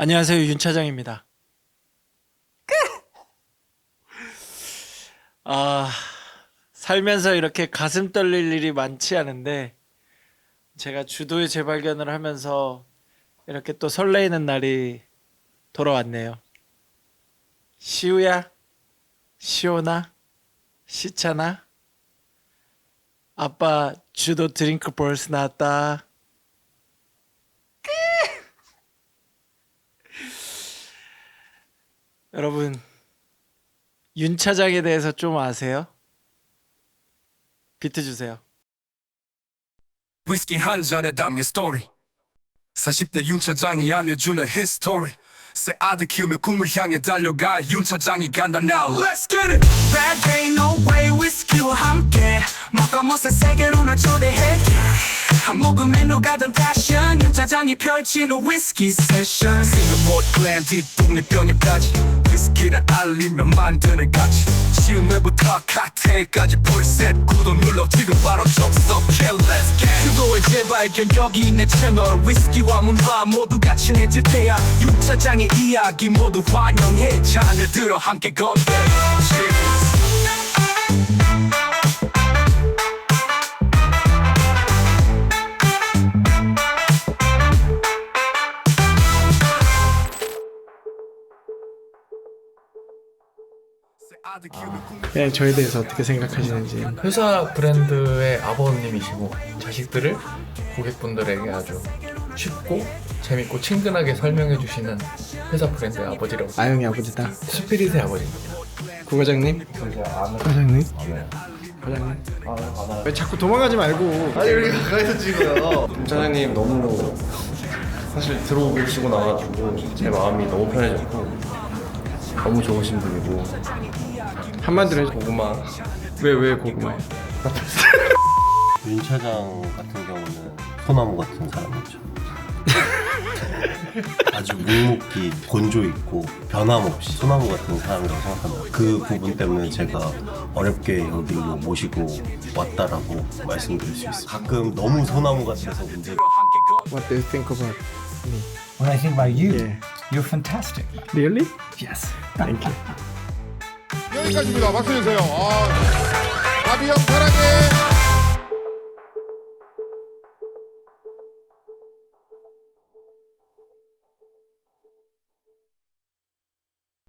안녕하세요 윤 차장입니다. 아 살면서 이렇게 가슴 떨릴 일이 많지 않은데 제가 주도의 재발견을 하면서 이렇게 또 설레이는 날이 돌아왔네요. 시우야, 시오나, 시차나, 아빠 주도 드링크 벌스 나왔다. 여러분 윤 차장에 대해서 좀 아세요? 비트 주세요. 위스키 한 잔에 담긴 스토리 40대 윤 차장이 알려주는 히스토리 새 아들 키우며 꿈을 향해 달려가 윤 차장이 간다. Now Let's get it. Bad day no way 위스키와 함께 먹어못새 세계로 날 초대해. 한 모금에 녹아든 패션. 윤 차장이 펼치는 위스키 세션. 싱가포르 동네 병에까지 위스키를 알리며 만드는 가치 쉬운 외부터 칵테일까지 풀셋 구독 눌러 지금 바로 접속해 Let's get 주도의 재발견 여기 내 채널. 위스키와 문화 모두 같이 내질 때야. 윤 차장의 이야기 모두 환영해. 잔을 들어 함께 건배. Cheers 그냥 저에 대해서 어떻게 생각하시는지 회사 브랜드의 아버님이시고 자식들을 고객분들에게 아주 쉽고 재밌고 친근하게 설명해 주시는 회사 브랜드의 아버지라고 아영이 아버지다. 스피릿의 아버지입니다. 부과장님? 부과장님? 부과장님? 왜 자꾸 도망가지 말고 아니 이렇게 가까이서 찍어요. 사장님 너무 사실 들어오시고 나가지고 제 마음이 너무 편해졌고 너무 좋으신 분이고 한마디로 해줘. 고구마 왜, 왜 고구마야? 윤 차장 같은 경우는 소나무 같은 사람이죠. 아주 묵묵히 본조 있고 변함없이 소나무 같은 사람이라고 생각합니다. 그 부분 때문에 제가 어렵게 여기로 모시고 왔다라고 말씀드릴 수 있습니다. 가끔 너무 소나무 같아서 문제 What do you think about me? When I think about you, Yeah. you're fantastic. Really? Yes. Thank you. 여기까지입니다. 박수 주세요. 아, 아비 형 사랑해.